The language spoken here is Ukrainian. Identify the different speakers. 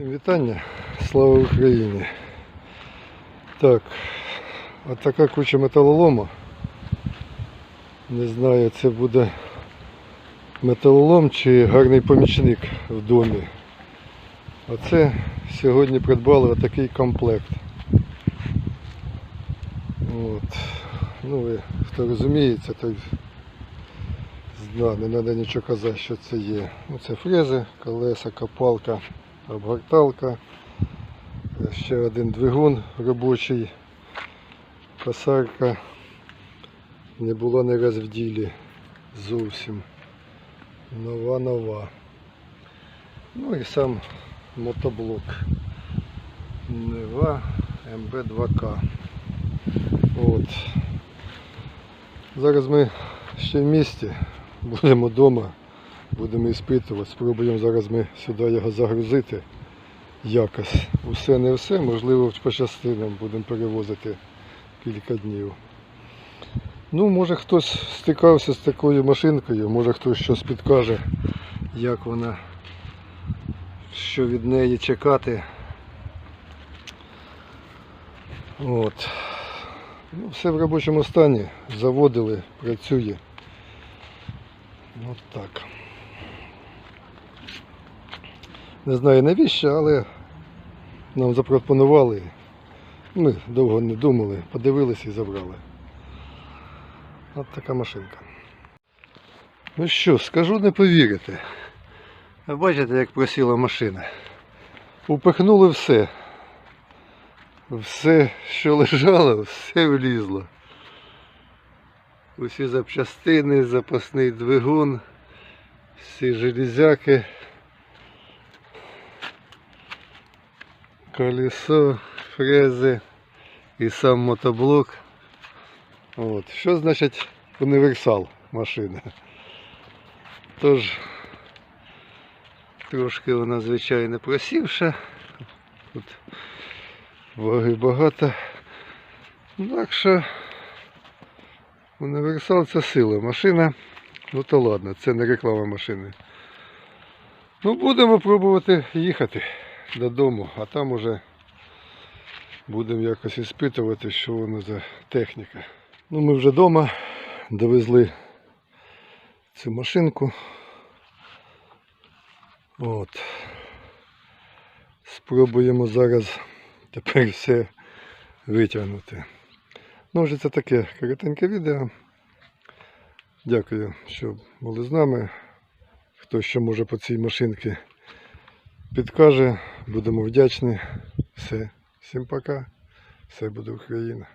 Speaker 1: Всім вітання, слава Україні. Так, от така куча металолому. Не знаю, це буде металолом чи гарний помічник в домі. Оце сьогодні придбали отакий комплект. От. Ну ви хто розуміється, той зна, не треба нічого казати, що це є. Ну, це фрези, колеса, копалка, обгорталка, ще один двигун робочий, косарка. Не було не раз в ділі зовсім. Нова нова. Ну і сам мотоблок. Нева МБ2К. От. Зараз ми ще в місті, будемо вдома, будемо іспитувати, спробуємо зараз ми сюди його загрузити якось. Усе не все, можливо по частинам будемо перевозити кілька днів. Ну, може хтось стикався з такою машинкою, може хтось щось підкаже, як вона, що від неї чекати. От. Ну, все в робочому стані. Заводили, працює. От так. Не знаю навіщо, але нам запропонували. Ми довго не думали, подивилися і забрали. От така машинка. Ну що, скажу, не повірите. Бачите, як просіла машина. Упихнули все. Все, що лежало, все влізло. Усі запчастини, запасний двигун, всі железяки, колесо, фрези і сам мотоблок. От. Що значить універсал машина? Тож трошки вона звичайно просівша. Тут ваги багато. Так що універсал це сила. Машина, ну то ладно, це не реклама машини. Ну будемо пробувати їхати додому, а там уже будемо якось іспитувати, що воно за техніка. Ну ми вже вдома довезли цю машинку. От. Спробуємо зараз тепер все витягнути. Ну, вже це таке коротеньке відео. Дякую, що були з нами. Хто ще може по цій машинці підкаже, будемо вдячні. Все. Всім пока. Все буде Україна.